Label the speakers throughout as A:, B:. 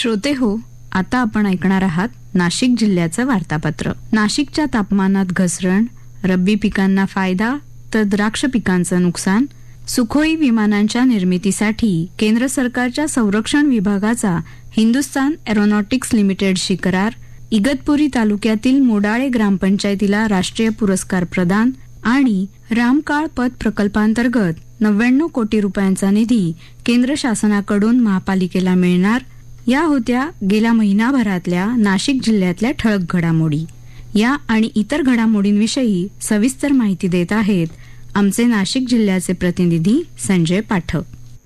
A: श्रोते हो आता आपण ऐकणार आहात नाशिक जिल्ह्याचं वार्तापत्र. नाशिकच्या तापमानात घसरण रब्बी पिकांना फायदा तर द्राक्ष पिकांचं नुकसान सुखोई विमानांच्या निर्मितीसाठी केंद्र सरकारच्या संरक्षण विभागाचा हिंदुस्तान एरोनॉटिक्स लिमिटेडशी करार इगतपुरी तालुक्यातील मोडाळे ग्रामपंचायतीला राष्ट्रीय पुरस्कार प्रदान आणि रामकाळ पथ प्रकल्पांतर्गत नव्याण्णव कोटी रुपयांचा निधी केंद्र शासनाकडून महापालिकेला मिळणार या होत्या गेल्या महिनाभरातल्या नाशिक जिल्ह्यातल्या ठळक घडामोडी. या आणि इतर घडामोडींविषयी सविस्तर माहिती देत आहेत आमचे नाशिक जिल्ह्याचे प्रतिनिधी संजय पाठक.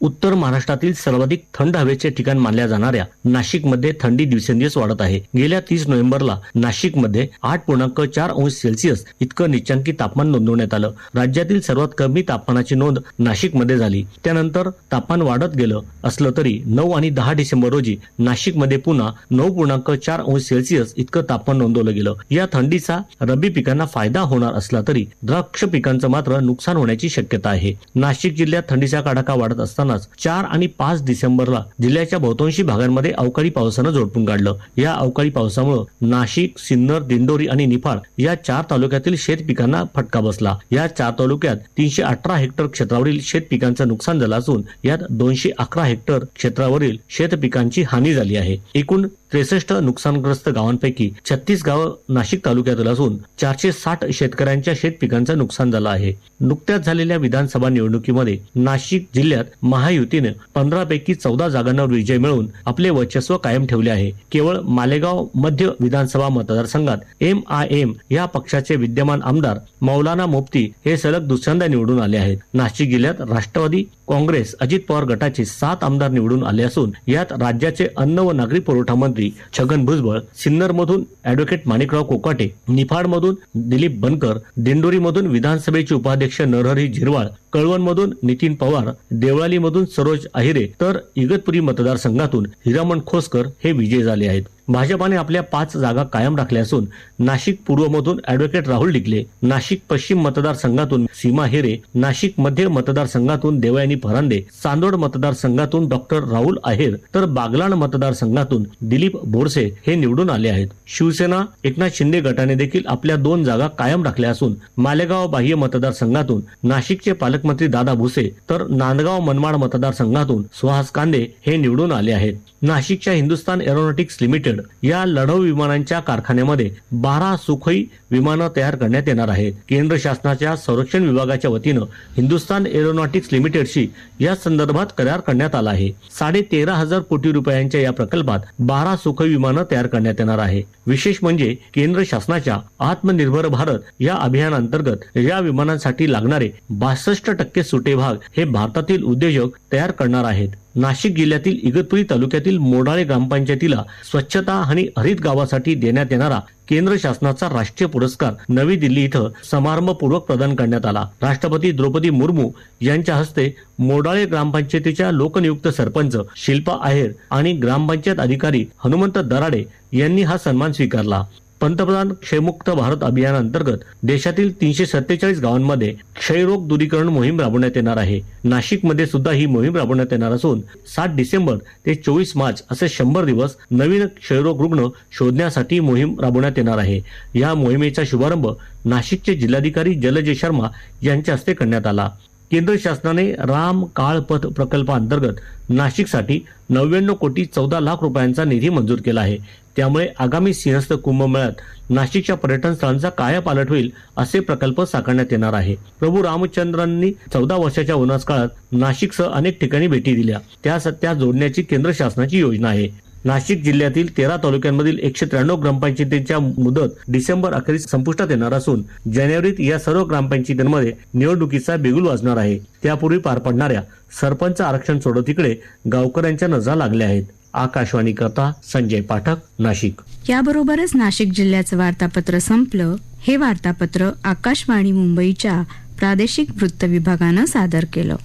B: उत्तर महाराष्ट्रातील सर्वाधिक थंड हवेचे ठिकाण मानल्या जाणाऱ्या नाशिकमध्ये थंडी दिवसेंदिवस वाढत आहे. गेल्या तीस नोव्हेंबरला नाशिकमध्ये आठ पूर्णांक चार अंश सेल्सिअस इतकं निचांकी तापमान नोंदवण्यात आलं. राज्यातील सर्वात कमी तापमानाची नोंद नाशिकमध्ये झाली. त्यानंतर तापमान वाढत गेलं असलं तरी नऊ आणि दहा डिसेंबर रोजी नाशिकमध्ये पुन्हा नऊ पूर्णांक चार अंश सेल्सिअस इतकं तापमान नोंदवलं गेलं. या थंडीचा रब्बी पिकांना फायदा होणार असला तरी द्राक्ष पिकांचं मात्र नुकसान होण्याची शक्यता आहे. नाशिक जिल्ह्यात थंडीचा कडाका वाढत असताना असतानाच चार आणि पाच डिसेंबरला जिल्ह्याच्या बहुतांशी भागांमध्ये अवकाळी पावसानं झोडपून काढलं. या अवकाळी पावसामुळे नाशिक सिन्नर दिंडोरी आणि निफाड या चार तालुक्यातील शेत पिकांना फटका बसला. या चार तालुक्यात तीनशे अठरा हेक्टर क्षेत्रावरील शेत पिकांचं नुकसान झालं असून यात दोनशे अकरा हेक्टर क्षेत्रावरील शेत पिकांची हानी झाली आहे. एकूण त्रेसष्ट नुकसानग्रस्त गावांपैकी छत्तीस गावं नाशिक तालुक्यातील असून चारशे साठ शेतकऱ्यांच्या शेतपिकांचं नुकसान झालं आहे. नुकत्याच झालेल्या विधानसभा निवडणुकीमध्ये नाशिक जिल्ह्यात महायुतीने पंधरापैकी चौदा जागांवर विजय मिळवून आपले वर्चस्व कायम ठेवले आहे. केवळ मालेगाव मध्य विधानसभा मतदारसंघात एम आय एम या पक्षाचे विद्यमान आमदार मौलाना मुफ्ती हे सलग दुसऱ्यांदा निवडून आले आहेत. नाशिक जिल्ह्यात राष्ट्रवादी काँग्रेस अजित पवार गटाचे सात आमदार निवडून आले असून यात राज्याचे अन्न व नागरी पुरवठा मंत्री छगन भुजबळ सिन्नर मधून अॅडव्होकेट माणिकराव कोकाटे निफाड मधून दिलीप बनकर दिंडोरी मधून विधानसभेचे उपाध्यक्ष नरहरी झिरवाळ कळवण मधून नितीन पवार देवळाली मधून सरोज अहिरे तर इगतपुरी मतदारसंघातून हिरामण खोसकर हे विजयी झाले आहेत. भाजपाने आपल्या पाच जागा कायम राखल्या असून नाशिक पूर्वमधून अॅडव्होकेट राहुल डिकले नाशिक पश्चिम मतदारसंघातून सीमा हिरे नाशिक मध्य मतदारसंघातून देवयानी फरांदे चांदोड मतदारसंघातून डॉक्टर राहुल आहेर तर बागलाण मतदारसंघातून दिलीप बोरसे हे निवडून आले आहेत. शिवसेना एकनाथ शिंदे गटाने देखील आपल्या दोन जागा कायम राखल्या असून मालेगाव बाह्य मतदारसंघातून नाशिकचे पालकमंत्री दादा भुसे तर नांदगाव मनमाड मतदारसंघातून सुहास कांदे हे निवडून आले आहेत. नाशिकच्या हिंदुस्तान एरोनॉटिक्स लिमिटेड या लढाऊ विमानांच्या कारखान्यामध्ये बारा सुखोई विमानं तयार करण्यात येणार आहेत. केंद्र शासनाच्या संरक्षण विभागाच्या वतीनं हिंदुस्तान एरोनॉटिक्स लिमिटेडशी या संदर्भात करार करण्यात आला आहे. साडे तेरा हजार कोटी रुपयांच्या या प्रकल्पात बारा सुखोई विमानं तयार करण्यात येणार आहे. विशेष म्हणजे केंद्र शासनाच्या आत्मनिर्भर भारत या अभियानांतर्गत या विमानांसाठी लागणारे बासष्ट टक्के सुटे भाग हे भारतातील उद्योजक तयार करणार आहेत. नाशिक जिल्ह्यातील इगतपुरी तालुक्यातील मोडाळे ग्रामपंचायतीला स्वच्छता आणि हरित गावासाठी देण्यात येणारा केंद्र शासनाचा राष्ट्रीय पुरस्कार नवी दिल्ली इथं समारंभपूर्वक प्रदान करण्यात आला. राष्ट्रपती द्रौपदी मुर्मू यांच्या हस्ते मोडाळे ग्रामपंचायतीच्या लोकनियुक्त सरपंच शिल्पा आहेर आणि ग्रामपंचायत अधिकारी हनुमंत दराडे यांनी हा सन्मान स्वीकारला. पंतप्रधान क्षयमुक्त भारत अभियानांतर्गत देशातील तीनशे सत्तेचाळीस गावांमध्ये क्षयरोग दूरीकरण मोहीम राबवण्यात येणार आहे. नाशिकमध्ये सुद्धा ही मोहीम राबवण्यात येणार असून सात डिसेंबर ते चोवीस मार्च असे शंभर दिवस नवीन क्षयरोग रुग्ण शोधण्यासाठी मोहीम राबवण्यात येणार आहे. या मोहिमेचा शुभारंभ नाशिकचे जिल्हाधिकारी जलजय शर्मा यांच्या हस्ते करण्यात आला. केंद्र शासनाने राम काळपथ प्रकल्पांतर्गत प्रकल्पाअंतर्गत नाशिकसाठी नव्याण्णव कोटी चौदा लाख रुपयांचा निधी मंजूर केला आहे. त्यामुळे आगामी सिंहस्थ कुंभमेळ्यात नाशिकच्या पर्यटन स्थळांचा कायापालट होईल असे प्रकल्प साकारण्यात येणार आहे. प्रभू रामचंद्रांनी चौदा वर्षाच्या वनवास काळात नाशिकसह अनेक ठिकाणी भेटी दिल्या. त्या त्या जोडण्याची केंद्र शासनाची योजना आहे. नाशिक जिल्ह्यातील तेरा तालुक्यांमधील एकशे त्र्याण्णव ग्रामपंचायतींच्या मुदत डिसेंबर अखेरीस संपुष्टात येणार असून जानेवारीत या सर्व ग्रामपंचायतींमध्ये निवडणुकीचा बिगुल वाजणार आहे. त्यापूर्वी पार पडणाऱ्या सरपंच आरक्षण सोडतीकडे गावकऱ्यांच्या नजरा लागल्या आहेत. आकाशवाणी करता संजय पाठक नाशिक.
A: याबरोबरच नाशिक जिल्ह्याचं वार्तापत्र संपलं. हे वार्तापत्र आकाशवाणी मुंबईच्या प्रादेशिक वृत्त विभागानं सादर केलं.